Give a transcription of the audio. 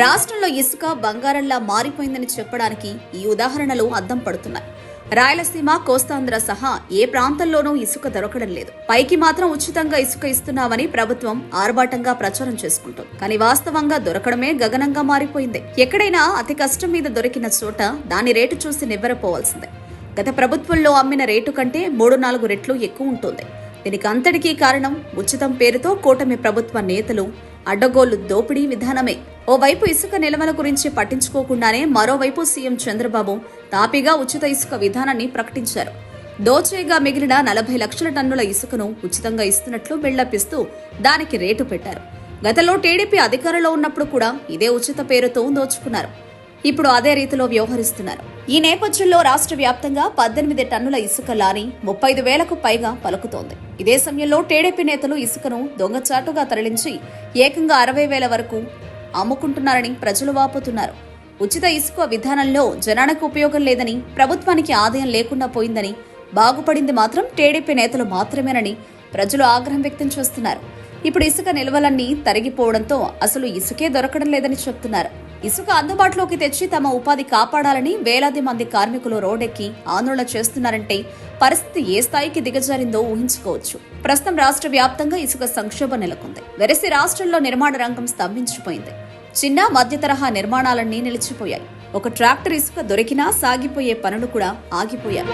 రాష్ట్రంలో ఇసుక బంగారంలా మారిపోయిందని చెప్పడానికి ఈ ఉదాహరణలు అద్దం పడుతున్నాయి. రాయలసీమ కోస్తాంధ్ర సహా ఏ ప్రాంతంలోనూ ఇసుక దొరకడం లేదు. పైకి మాత్రం ఉచితంగా ఇసుక ఇస్తున్నామని ప్రభుత్వం ఆర్భాటంగా ప్రచారం చేసుకుంటుంది. కానీ వాస్తవంగా దొరకడమే గగనంగా మారిపోయింది. ఎక్కడైనా అతి కష్టం మీద దొరికిన చోట దాని రేటు చూసి నివ్వెరపోవాల్సిందే గత ప్రభుత్వంలో అమ్మిన రేటు కంటే మూడు నాలుగు రెట్లు ఎక్కువ ఉంటుంది. దీనికి అంతటికీ కారణం ఉచితం పేరుతో కూటమి ప్రభుత్వ నేతలు అడ్డగోలు దోపిడీ విధానమే. ఓవైపు ఇసుక నిల్వల గురించి పట్టించుకోకుండానే మరోవైపు సీఎం చంద్రబాబు తాపీగా ఉచిత ఇసుక విధానాన్ని ప్రకటించారు. దోచేగా మిగిలిన నలభై లక్షల టన్నుల ఇసుకను ఉచితంగా ఇస్తున్నట్లు బిల్డప్ దానికి రేటు పెట్టారు. గతంలో టీడీపీ అధికారంలో ఉన్నప్పుడు కూడా ఇదే ఉచిత పేరుతో దోచుకున్నారు. ఇప్పుడు అదే రీతిలో వ్యవహరిస్తున్నారు. ఈ నేపథ్యంలో రాష్ట్ర వ్యాప్తంగా పద్దెనిమిది టన్నుల ఇసుక లారీ ముప్పై ఐదు వేలకు పైగా పలుకుతోంది. ఇదే సమయంలో టీడీపీ నేతలు ఇసుకను దొంగచాటుగా తరలించి ఏకంగా అరవై వేల వరకు అమ్ముకుంటున్నారని ప్రజలు వాపోతున్నారు. ఉచిత ఇసుక విధానంలో జనానికి ఉపయోగం లేదని ప్రభుత్వానికి ఆదాయం లేకుండా పోయిందని బాగుపడింది మాత్రం టీడీపీ నేతలు మాత్రమేనని ప్రజలు ఆగ్రహం వ్యక్తం చేస్తున్నారు. ఇప్పుడు ఇసుక నిల్వలన్నీ తరిగిపోవడంతో అసలు ఇసుకే దొరకడం లేదని చెప్తున్నారు. ఇసుక అందుబాటులోకి తెచ్చి తమ ఉపాధి కాపాడాలని వేలాది మంది కార్మికులు రోడెక్కి ఆందోళన చేస్తున్నారంటే పరిస్థితి ఏ స్థాయికి దిగజారిందో ఊహించుకోవచ్చు. ప్రస్తుతం రాష్ట్ర వ్యాప్తంగా ఇసుక సంక్షోభం నెలకొంది. వెరసి రాష్ట్రంలో నిర్మాణ రంగం స్తంభించిపోయింది. చిన్న మధ్య తరహా నిర్మాణాలన్నీ నిలిచిపోయాయి. ఒక ట్రాక్టర్ ఇసుక దొరికినా సాగిపోయే పనులు కూడా ఆగిపోయాయి.